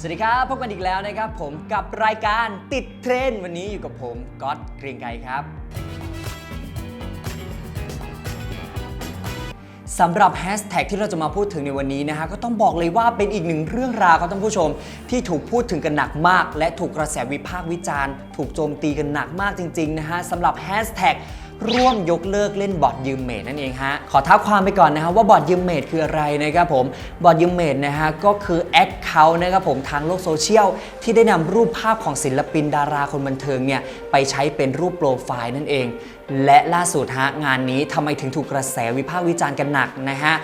สวัสดีครับ พบกันอีกแล้วนะครับผมกับรายการติดเทรนด์วันนี้อยู่กับผมก๊อตเกรียงไกรครับสำหรับแฮชแท็กที่เราจะมาพูดถึงในวันนี้นะฮะก็ต้องบอกเลยว่าเป็นอีกหนึ่งเรื่องราวครับท่านผู้ชม ที่ถูกพูดถึงกันหนักมาก และถูกกระแสวิพากษ์วิจารณ์ ถูกโจมตีกันหนักมากจริงๆนะฮะสำหรับแฮชแท็กร่วมยกเลิกเล่นบอร์ดยืมเมดนั่นเองฮะ ขอท้าความไปก่อนนะฮะว่าบอร์ดยืมเมดคืออะไรนะครับผม บอร์ดยืมเมดนะฮะก็คือแอค เคานะครับผมทางโลกโซเชียลที่ได้นำรูปภาพของศิลปินดาราคนบันเทิงเนี่ยไปใช้เป็นรูปโปรไฟล์นั่นเอง และล่าสุดฮะงานนี้ทำไมถึงถูกกระแสวิพากษ์วิจารณ์กันหนักนะฮะ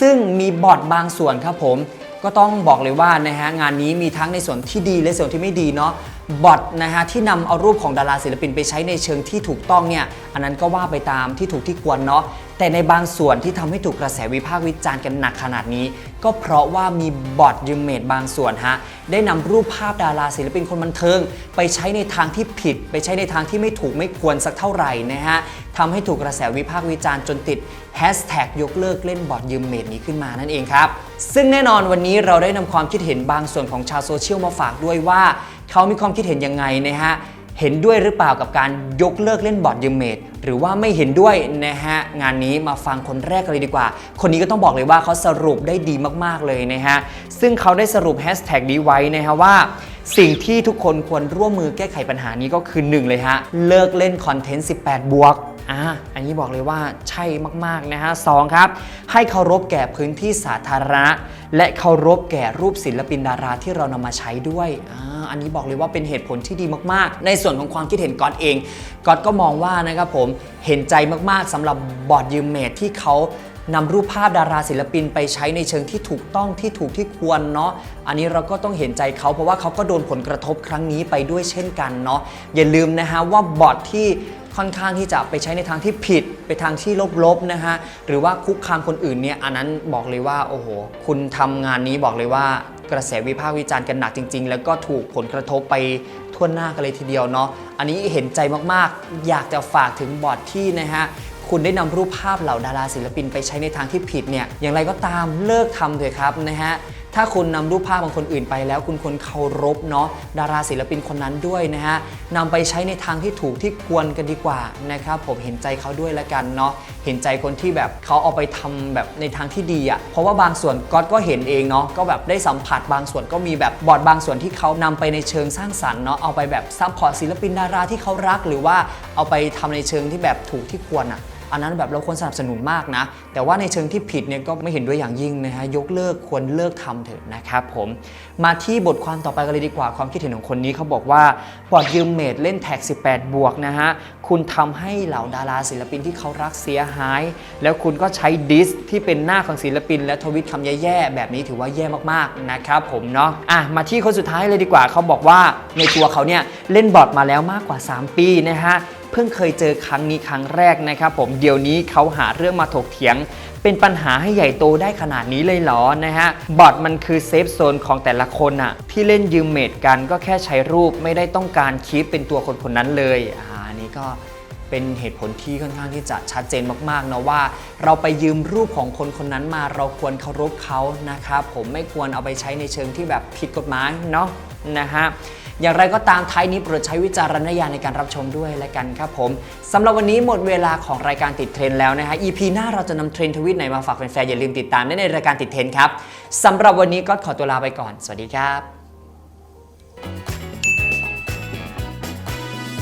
ซึ่งมีบอดบางส่วนครับผมก็ต้องบอกเลยว่านะฮะงานนี้มีทั้งในส่วนที่ดีและส่วนที่ไม่ดีเนาะบอทนะฮะที่นำเอารูปของดาราศิลปินไปใช้ในเชิงที่ถูกต้องเนี่ยอันนั้นก็ว่าไปตามที่ถูกที่ควรเนาะ แต่ในบางส่วนที่ทำให้ถูกกระแสวิพากษ์วิจารณ์กันหนักขนาดนี้ ก็เพราะว่ามีบอทยืมเมดบางส่วนฮะได้นำรูปภาพดาราศิลปินคนบันเทิง ไปใช้ในทางที่ผิด ไปใช้ในทางที่ไม่ถูกไม่ควรสักเท่าไหร่นะฮะทำให้ถูกกระแสวิพากษ์วิจารณ์จนติดแฮชแท็กยกเลิกเล่นบอทยืมเมดนี้ขึ้นมานั่นเองครับ ซึ่งแน่นอนวันนี้เราได้นำความคิดเห็นบางส่วนของชาวโซเชียลมาฝากด้วยว่า เขามีความคิดเห็นยังไงนะฮะ เห็นด้วยหรือเปล่ากับการยกเลิกเล่นบอร์ดยืมเมดหรือว่าไม่เห็นด้วยนะฮะงานนี้มาฟังคนแรกกันเลยดีกว่า คนนี้ก็ต้องบอกเลยว่าเขาสรุปได้ดีมากๆเลยนะฮะซึ่งเขาได้สรุปแฮชแท็กนี้ไว้นะฮะว่าสิ่งที่ทุกคนควรร่วมมือแก้ไขปัญหานี้ก็คือ 1 เลยฮะ เลิกเล่นคอนเทนต์ 18 บวกอ่าอันนี้บอกเลยว่าใช่มาก ๆ นะฮะสองครับ ให้เคารพแก่พื้นที่สาธารณะและเคารพแก่รูปศิลปินดาราที่เรานำมาใช้ด้วยอันนี้บอกเลยว่าเป็นเหตุผลที่ดีมากๆ ในส่วนของความคิดเห็นก๊อตเองก๊อตก็มองว่านะครับผมเห็นใจมากๆสำหรับบอร์ดยืมเมดที่เขานำรูปภาพดาราศิลปินไปใช้ในเชิงที่ถูกต้องที่ถูกที่ควรเนาะ อันนี้เราก็ต้องเห็นใจเขาเพราะว่าเขาก็โดนผลกระทบครั้งนี้ไปด้วยเช่นกันเนาะ อย่าลืมนะฮะว่าบอดที่ค่อนข้างที่จะไปใช้ในทางที่ผิด ไปทางที่ลบๆนะฮะ หรือว่าคุกคามคนอื่นเนี่ย อันนั้นบอกเลยว่าโอ้โห คุณทำงานนี้บอกเลยว่ากระแสวิพากษ์วิจารณ์กันหนักจริง ๆ แล้วก็ถูกผลกระทบไปทั่วหน้ากันเลยทีเดียวเนาะอันนี้เห็นใจมากๆ อยากจะฝากถึงบอร์ดที่นะฮะคุณได้นำรูปภาพเหล่าดาราศิลปินไปใช้ในทางที่ผิดเนี่ยอย่างไรก็ตามเลิกทำเถอะครับนะฮะ ถ้าคุณนำรูปภาพของคนอื่นไปแล้ว คุณควรเคารพเนาะดาราศิลปินคนนั้นด้วยนะฮะนำไปใช้ในทางที่ถูกที่ควรกันดีกว่านะครับผมเห็นใจเขาด้วยละกันเนาะเห็นใจคนที่แบบเขาเอาไปทำแบบในทางที่ดีอะ่ะเพราะว่าบางส่วนก๊อตก็เห็นเองเนาะก็แบบได้สัมผัสบางส่วนก็มีแบบบอดบางส่วนที่เขานำไปในเชิงสร้างสรรค์เนาะเอาไปแบบซัพพอร์ตศิลปินดาราที่เขารักหรือว่าเอาไปทำในเชิงที่แบบถูกที่ควรอะ อันนั้นแบบเราควรสนับสนุนมากนะ แต่ว่าในเชิงที่ผิดเนี่ยก็ไม่เห็นด้วยอย่างยิ่งนะฮะยกเลิกควรเลิกทำเถอะนะครับผมมาที่บทความต่อไปกันเลยดีกว่าความคิดเห็นของคนนี้เขาบอกว่าบอดยืมเมดเล่นแท็ก 18 บวกนะฮะคุณทำให้เหล่าดาราศิลปินที่เขารักเสียหาย แล้วคุณก็ใช้ดิสที่เป็นหน้าของศิลปิน และทวิตคำแย่ๆแบบนี้ถือว่าแย่มากๆนะครับผมเนาะอะมาที่คนสุดท้ายเลยดีกว่าเขาบอกว่าในตัวเขาเนี่ยเล่นบอดมาแล้วมากกว่า 3 ปีนะฮะ เพิ่งเคยเจอครั้งนี้ครั้งแรกนะครับผมเดี๋ยวนี้เขาหาเรื่องมาถกเถียง เป็นปัญหาให้ใหญ่โตได้ขนาดนี้เลยเหรอนะฮะบอทมันคือเซฟโซนของแต่ละคนอะที่เล่นยืมเมดกันก็แค่ใช้รูปไม่ได้ต้องการคลิปเป็นตัวคนคนนั้นเลยอ่านี่ก็ เป็นเหตุผลที่ค่อนข้างที่จะชัดเจนมากๆนะว่า เราไปยืมรูปของคนคนนั้นมาเราควรเคารพเขานะครับผมไม่ควรเอาไปใช้ในเชิงที่แบบผิดกฎหมายเนาะนะฮะอย่างไรก็ตามท้ายนี้โปรดใช้วิจารณญาณในการรับชมด้วยและกันครับผมสำหรับวันนี้หมดเวลาของรายการติดเทรนแล้วนะฮะ EP หน้าเราจะนำเทรนทวิตไหนมาฝากแฟนๆอย่าลืมติดตามได้ในรายการติดเทรนครับสำหรับวันนี้ก็ขอตัวลาไปก่อน สวัสดีครับ